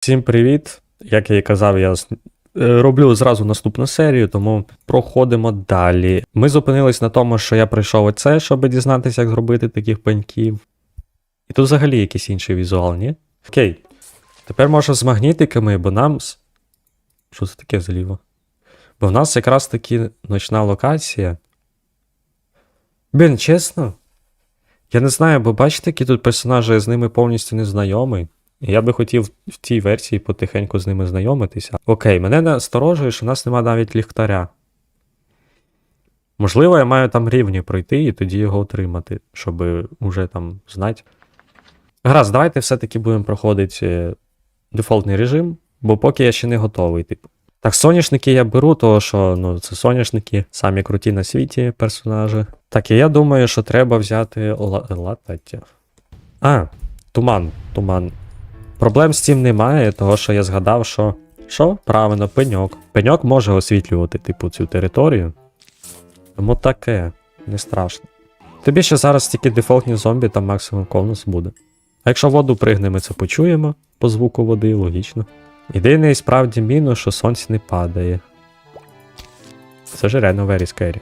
Всім привіт! Як я і казав, я е, роблю зразу наступну серію, тому проходимо далі. Ми зупинились на тому, що я пройшов оце, щоб дізнатися, як зробити таких пеньків. І тут взагалі якийсь інший візуал, ні? Окей. Тепер може з магнітиками, бо нам. Що це таке зліва? Бо в нас якраз таки ночна локація. Блін, чесно. Я не знаю, бо бачите, які тут персонажі, я з ними повністю не знайомий. Я би хотів в тій версії потихеньку з ними знайомитися. Окей, мене насторожує, що в нас нема навіть ліхтаря. Можливо, я маю там рівні пройти і тоді його отримати, щоб уже там знати. Гаразд, давайте все-таки будемо проходити е, дефолтний режим, бо поки я ще не готовий, типу. Так, соняшники я беру, тому що ну, це соняшники, самі круті на світі персонажі. Так, і я думаю, що треба взяти ла- латаття. А, туман, туман. Проблем з цим немає, того що я згадав, що. Що? Правильно, пеньок. Пеньок може освітлювати, типу, цю територію. Тому таке, не страшно. Тобі ще зараз тільки дефолтні зомбі, там максимум конус буде. А якщо воду пригне, ми це почуємо по звуку води, логічно. Єдиний справді мінус, що сонце не падає. Це ж реально very scary.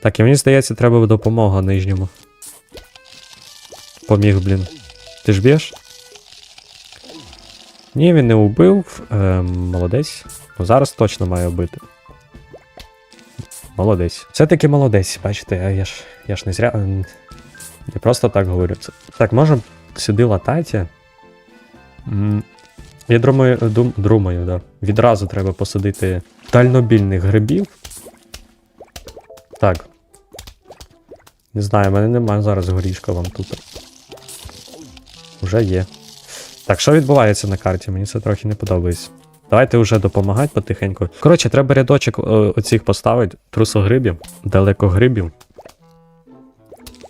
Так, і мені здається, треба допомога нижньому. Поміг, блін. Ти ж б'єш? Ні, він не убив. Ем, молодець. Ну зараз точно має вбити. Молодець. Все-таки молодець, бачите, я ж, я ж не зря. ем, Не просто так говорю. Це. Так, може сюди лататі. Я думаю, дум, думаю, да. Відразу треба посадити дальнобільних грибів. Так. Не знаю, в мене немає зараз горішка вам тут. Уже є. Так, що відбувається на карті? Мені це трохи не подобається. Давайте вже допомагати потихеньку. Коротше, треба рядочок е, оцих поставити, трусогрибів, далекогрибів.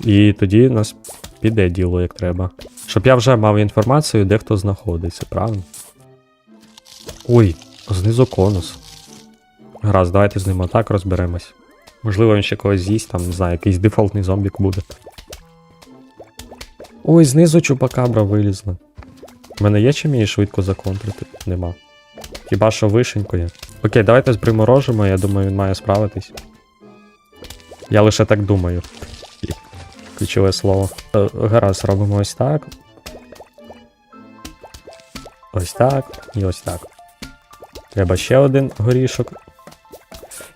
І тоді нас піде діло як треба. Щоб я вже мав інформацію, де хто знаходиться, правильно? Ой, знизу конус. Гаразд, давайте з ним отак розберемось. Можливо, він ще когось з'їсть, там, не знаю, якийсь дефолтний зомбік буде. Ой, знизу чупакабра вилізла. У мене є чим її швидко законтрити? Нема. Хіба що вишенькою. Окей, давайте збриморожимо, я думаю, він має справитись. Я лише так думаю. Ключове слово. Е, Гаразд, робимо ось так. Ось так і ось так. Треба ще один горішок.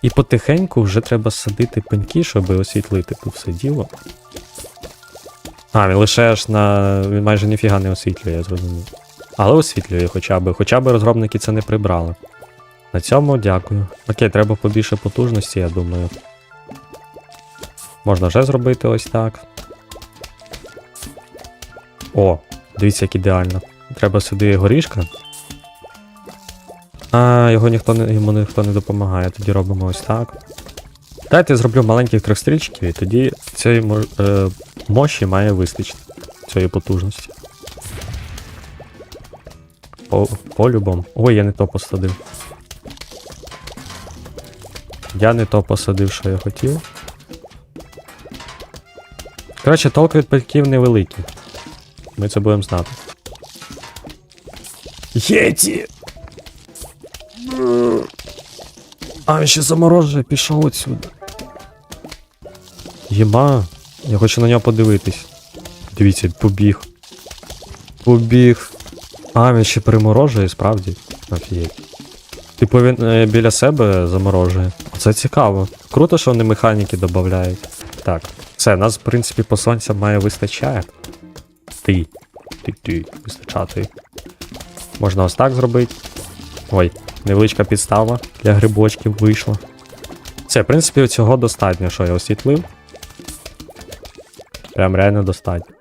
І потихеньку вже треба садити пеньки, щоб освітлити тут все діло. А, він лише аж на. Він майже ніфіга не освітлює, я зрозумів. Але освітлює хоча б. Хоча б розробники це не прибрали. На цьому дякую. Окей, треба побільше потужності, я думаю. Можна вже зробити ось так. О, дивіться, як ідеально. Треба сюди горішка. А, його ніхто не, йому ніхто не допомагає, тоді робимо ось так. Дайте я зроблю маленьких трьох стрічків, і тоді цієї е, мощі має вистачити. Цієї потужності. По, по-любому. Ой, я не то посадив. Я не то посадив, що я хотів. Коротше, толк від пельків невеликий. Ми це будемо знати. Єті! А, він ще заморожує, пішов отсюди. Єма, я хочу на нього подивитись. Дивіться, побіг. Побіг. А, він ще приморожує, справді. Офігеть. Типу він е, біля себе заморожує. Це цікаво. Круто, що вони механіки додають. Так, все, нас, в принципі, по сонцям має вистачає. Ти. Ти, ти, вистачати. Можна ось так зробити. Ой, невеличка підстава для грибочків вийшла. Все, в принципі, цього достатньо, що я освітлив. Прям реально достатньо.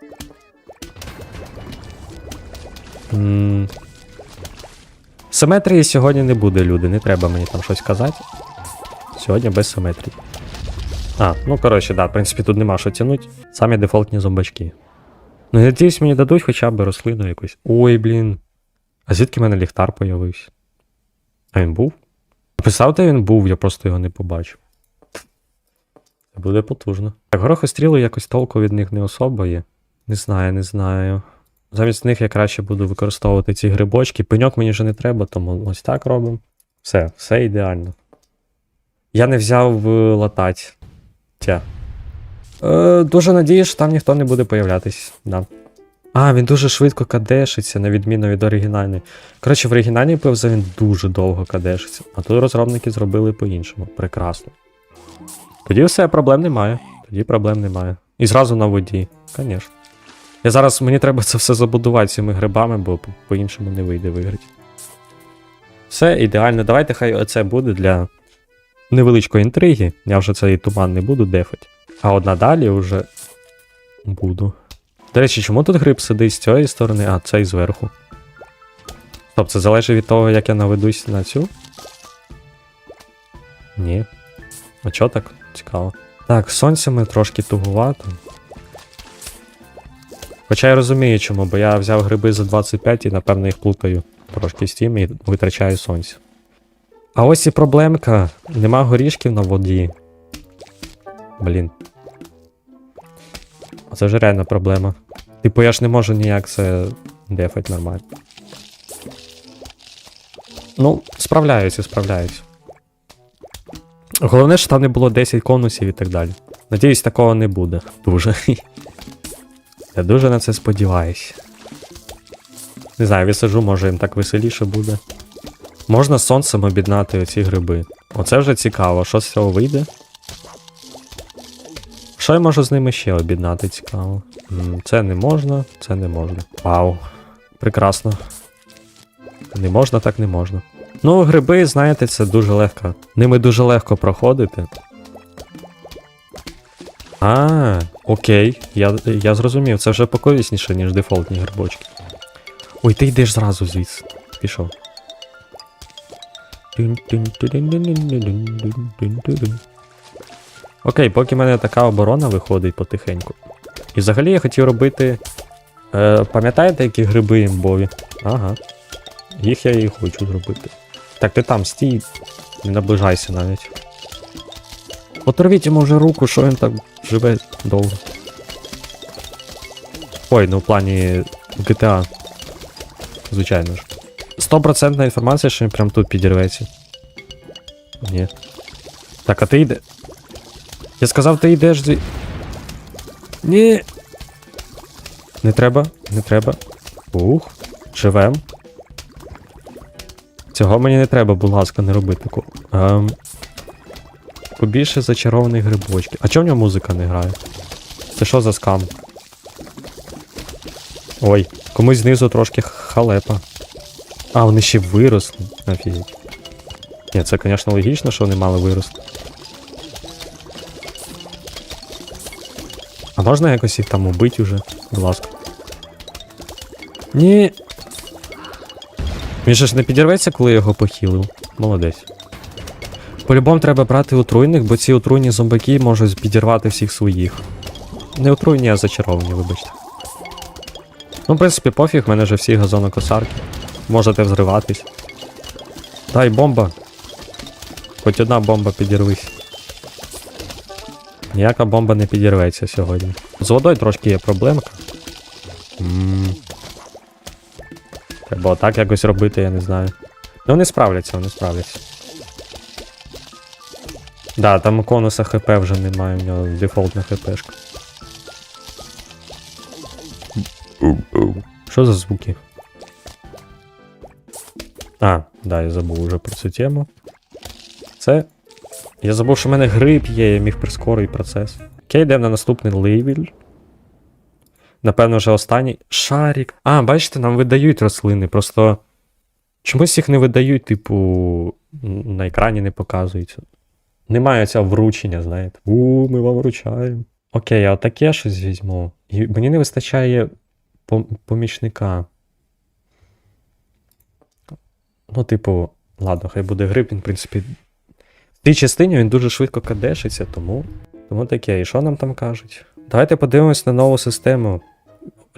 М. Симетрії сьогодні не буде, люди, не треба мені там щось казати. Сьогодні без симетрії. А, ну коротше, да, в принципі, тут нема що тянуть. Самі дефолтні зомбачки. Ну, надіюсь, мені дадуть хоча б рослину якусь. Ой, блін. А звідки в мене ліхтар появився? А він був? Писав, де він був, я просто його не побачив. Буде потужно. Так, горохостріли якось толку від них не особо є. Не знаю, не знаю. Замість них я краще буду використовувати ці грибочки. Пеньок мені вже не треба, тому ось так робимо. Все, все ідеально. Я не взяв е, латать. Е, дуже надіюсь, що там ніхто не буде появлятись. Да. А, він дуже швидко кадешиться, на відміну від оригінальної. Коротше, в оригінальній пивза він дуже довго кадешиться, а тут розробники зробили по-іншому. Прекрасно. Тоді все, проблем немає. Тоді проблем немає. І зразу на воді, звісно. Я зараз мені треба це все забудувати цими грибами, бо по- по-іншому не вийде виграти. Все ідеально. Давайте хай оце буде для невеличкої інтриги. Я вже цей туман не буду дефати. А от надалі вже буду. До речі, чому тут гриб сидить з цієї сторони, а цей зверху? Стоп, це залежить від того, як я наведусь на цю? Ні. А чо так? Цікаво. Так, сонцями трошки тугувато. Хоча я розумію, чому, бо я взяв гриби за 25 і, напевно, їх плутаю трошки з тим і витрачаю сонце. А ось і проблемка. Нема горішків на воді. Блін. Це вже реальна проблема. Типу, я ж не можу ніяк це дефать нормально. Ну, справляюся, справляюся. Головне, що там не було 10 конусів і так далі. Надіюсь, такого не буде. Дуже. Я дуже на це сподіваюся. Не знаю, висаджу, може їм так веселіше буде. Можна сонцем об'єднати оці гриби. Оце вже цікаво, що з цього вийде. Що я можу з ними ще об'єднати цікаво? Це не можна, це не можна. Вау. Прекрасно. Не можна, так не можна. Ну, гриби, знаєте, це дуже легко. Ними дуже легко проходити. А, окей. Я, я зрозумів, це вже покорисніше, ніж дефолтні грибочки. Ой, ти йдеш зразу звідси. Пішов. Окей, поки в мене така оборона виходить потихеньку. І взагалі я хотів робити. Е, пам'ятаєте, які гриби імбові? Ага. Їх я і хочу зробити. Так, ти там стій, не наближайся навіть. Оторвіть йому вже руку, що він так живе довго. Ой, ну в плані GTA. Звичайно ж. Стопроцентна інформація, що він прям тут підірветься. Ні. Так, а ти йде. Я сказав, ти йдеш зі. Ні. Не треба, не треба. Ух, живем. Цього мені не треба, будь ласка, не роби такого. Ем... Побільше зачарованих грибочків. А чому в нього музика не грає? Це що за скам? Ой, комусь знизу трошки халепа. А, вони ще виросли. Офігеть. Ні, це, звісно, логічно, що вони мали вирости. А можна якось їх там убити уже? Будь ласка. Ні. Він же ж не підірветься, коли я його похилив. Молодець. По-любому треба брати отруйних, бо ці отруйні зомбаки можуть підірвати всіх своїх. Не отруйні, а зачаровані, вибачте. Ну, в принципі, пофіг, в мене вже всі газонокосарки. Можете взриватись. Дай бомба. Хоч одна бомба підірвись. Ніяка бомба не підірветься сьогодні. З водою трошки є проблемка. М. Треба отак якось робити, я не знаю. Ну вони справляться, вони справляться. Да, там у конуса ХП вже немає, в нього дефолтна ХПшка. Що за звуки? А, да, я забув уже про цю тему. Це. Я забув, що в мене гриб є, я міг прискорити процес. Окей, йдемо на наступний левель. Напевно, вже останній. Шарик. А, бачите, нам видають рослини, просто. Чомусь їх не видають, типу, на екрані не показується. Немає цього вручення, знаєте. У, ми вам вручаємо. Окей, а таке щось візьму. І мені не вистачає помічника. Ну, типу, ладно, хай буде гриб, він, в принципі. В тій частині він дуже швидко кадешиться, тому. Тому таке. І що нам там кажуть? Давайте подивимось на нову систему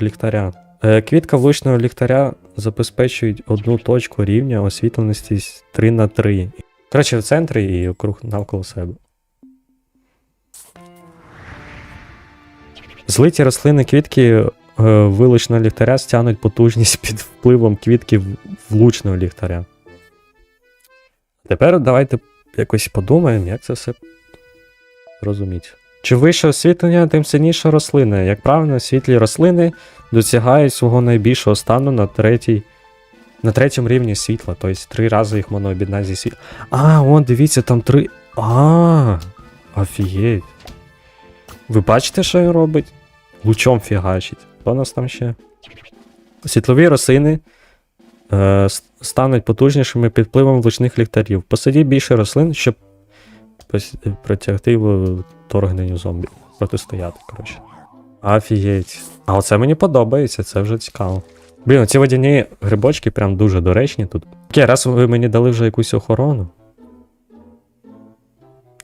ліхтаря. Е, Квітка влучного ліхтаря забезпечують одну точку рівня освітленості 3 на 3 Коротше, в центрі і округ навколо себе. Злиті рослини квітки е, вилучного ліхтаря стягнуть потужність під впливом квітки влучного ліхтаря. Тепер давайте якось подумаємо, як це все зрозуміти. Чи вище освітлення, тим сильніша рослина. Як правильно, світлі рослини досягають свого найбільшого стану на третій. На третьому рівні світла, тобто три рази їх можна об'єднати зі світла. А, он, дивіться, там три. А, офігеть. Ви бачите, що він робить? Лучом фігачить. Хто нас там ще? Світлові рослини е, стануть потужнішими під впливом влучних ліхтарів. Посадіть більше рослин, щоб протягти в торгненню зомбі. Протистояти, коротше. Офігеть. А оце мені подобається, це вже цікаво. Блін, ці водяні грибочки прям дуже доречні тут. Окей, раз ви мені дали вже якусь охорону,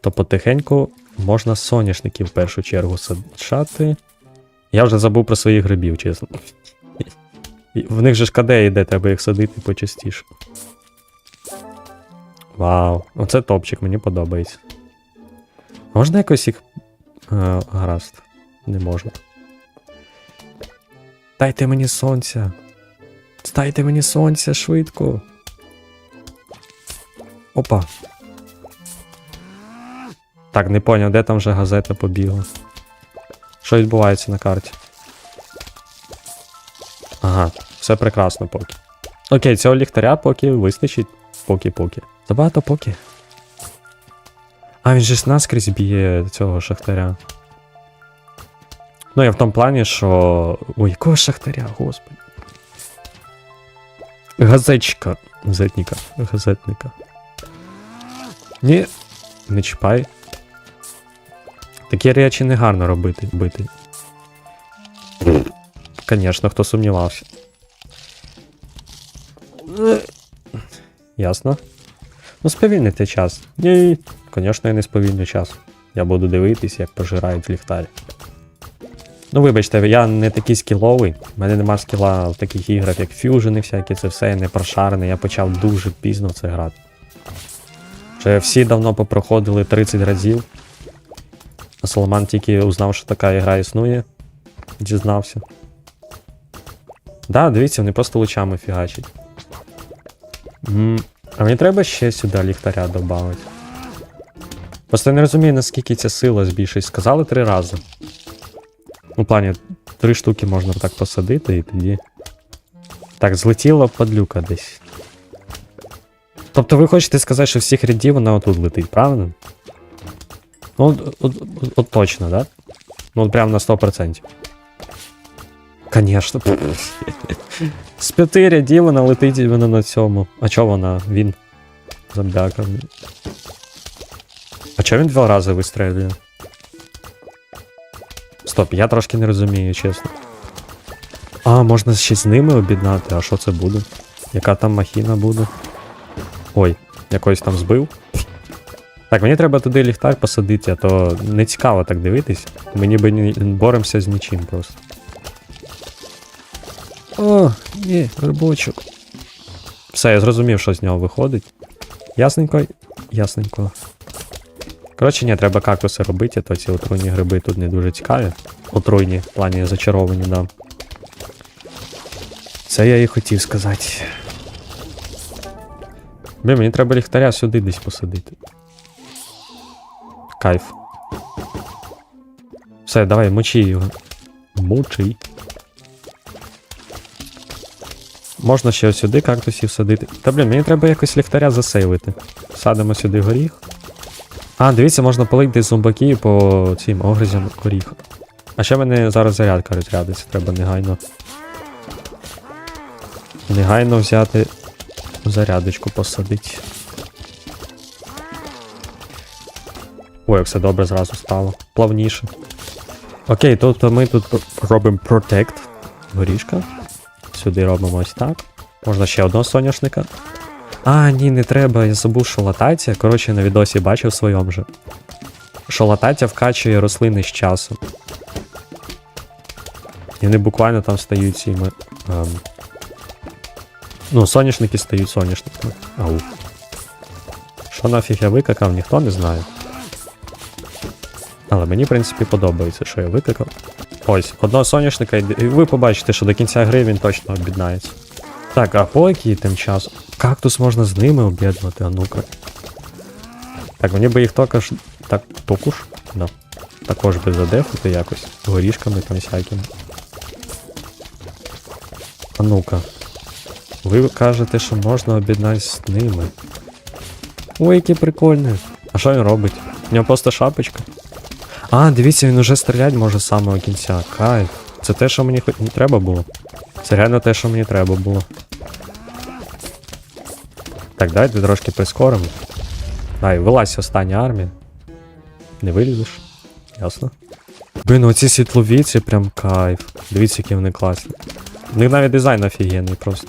то потихеньку можна соняшників в першу чергу саджати. Я вже забув про своїх грибів, чесно. В них же ж КД йде, треба їх садити почастіше. Вау, оце топчик, мені подобається. Можна якось їх. Е, гаразд, не можна. Дайте мені сонця. Дайте мені сонця швидко. Опа. Так, не поняв, де там вже газета побігла. Що відбувається на карті? Ага, все прекрасно поки. Окей, цього ліхтаря поки вистачить. Поки-поки. Забагато поки. А, він же наскрізь б'є цього шахтаря. Ну, я в тому плані, що. Ой, якого шахтаря, господи. Газетчика. Газетника. Газетника. Ні, не чіпай. Такі речі не гарно робити, бити. Звісно, хто сумнівався. Ясно. Ну, сповільнити час. Ні, звісно, я не сповільню час. Я буду дивитись, як пожирають ліхтарі. Ну, вибачте, я не такий скіловий. У мене нема скіла в таких іграх, як фюжени всякі, це все не прошарений. Я почав дуже пізно це грати. Вже всі давно попроходили 30 разів. А Соломан тільки узнав, що така гра існує. Дізнався. Да, дивіться, вони просто лучами фігачать. М, А мені треба ще сюди ліхтаря додати. Просто я не розумію, наскільки ця сила збільшить. Сказали три рази. Ну, в плані, три штуки можна так посадити і тоді. Так, злетіла падлюка десь. Тобто ви хочете сказати, що всіх рядів вона отут летить, правильно? Ну, от, от, от, от точно, да? Ну, от прям на 100%. Конечно. З п'яти рядів вона летить вона на цьому. А чого вона? Він. Зомбяка. А чого він два рази вистрелює? Стоп, я трошки не розумію, чесно. А, можна ще з ними об'єднати, а що це буде? Яка там махіна буде? Ой, якось там збив. Так, мені треба туди ліхтар посадити, а то не цікаво так дивитись. Ми ніби ні- боремося з нічим просто. О, ні, грибочок. Все, я зрозумів, що з нього виходить. Ясненько, ясненько. Коротше, ні, треба кактуси робити, то ці отруйні гриби тут не дуже цікаві. Отруйні, в плані зачаровані, да. Це я і хотів сказати. Блін, мені треба ліхтаря сюди десь посадити. Кайф. Все, давай, мочи його. Мочи. Можна ще сюди кактусів садити. Та блін, мені треба якось ліхтаря засейвити. Садимо сюди горіх. А, дивіться, можна полити зомбаки по цим огризям горіха. А ще мене зараз зарядка розрядиться, треба негайно. Негайно взяти зарядочку посадити. Ой, як все добре зразу стало. Плавніше. Окей, тобто ми тут робимо Protect горішка. Сюди робимо ось так. Можна ще одного соняшника. А, ні, не треба, я забув, що латація. Коротше, на відосі бачив своєму же. Що латація вкачує рослини з часом. І вони буквально там стають цими. Ем... Ну, соняшники стають соняшниками. Ау. Що нафіг я викакав, ніхто не знає. Але мені, в принципі, подобається, що я викакав. Ось, одного соняшника, і ви побачите, що до кінця гри він точно об'єднається. Так, а поки тим часом. Кактус можна з ними об'єднувати, а ну-ка. Так, мені би їх також. Так, токуш? Да. Також би задефати якось. Горішками там всякими. А ну-ка. Ви кажете, що можна об'єднати з ними. Ой, який прикольний. А що він робить? У нього просто шапочка. А, дивіться, він уже стріляти може з самого кінця. Кайф. Це те, що мені хоч не треба було. Це реально те, що мені треба було. Так, давайте трошки прискоримо. Дай, вилазь остання армія. Не вилізеш? Ясно. Блін, оці світлові, це прям кайф. Дивіться, які вони класні. У них навіть дизайн офігенний просто.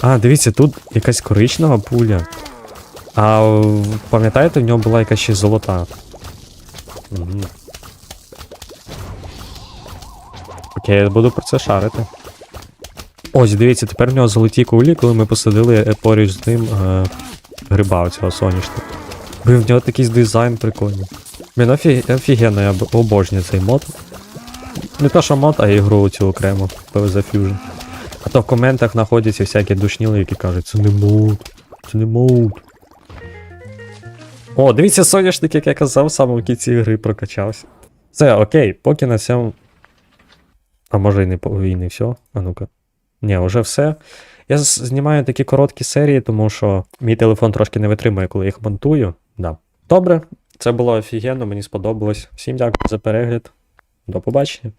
А, дивіться, тут якась коричнева пуля. А пам'ятаєте, в нього була якась ще золота. Мгм. Окей, я буду про це шарити. Ось, дивіться, тепер в нього золоті кулі, коли ми посадили е, поруч з ним е, гриба оцього соняшника. Блін, в нього такий дизайн прикольний. Блін, офі... офігенно, я обожнюю цей мод. Не то, що мод, а ігру цю окремо, PvZ Fusion. А то в коментах знаходяться всякі душніли, які кажуть, це не мод, це не мод. О, дивіться, соняшник, як я казав, в самому кінці гри прокачався. Все, окей, поки на цьому. А може і не і не все. А ну-ка. Ні, вже все. Я знімаю такі короткі серії, тому що мій телефон трошки не витримує, коли їх монтую. Да. Добре, це було офігенно, мені сподобалось. Всім дякую за перегляд. До побачення.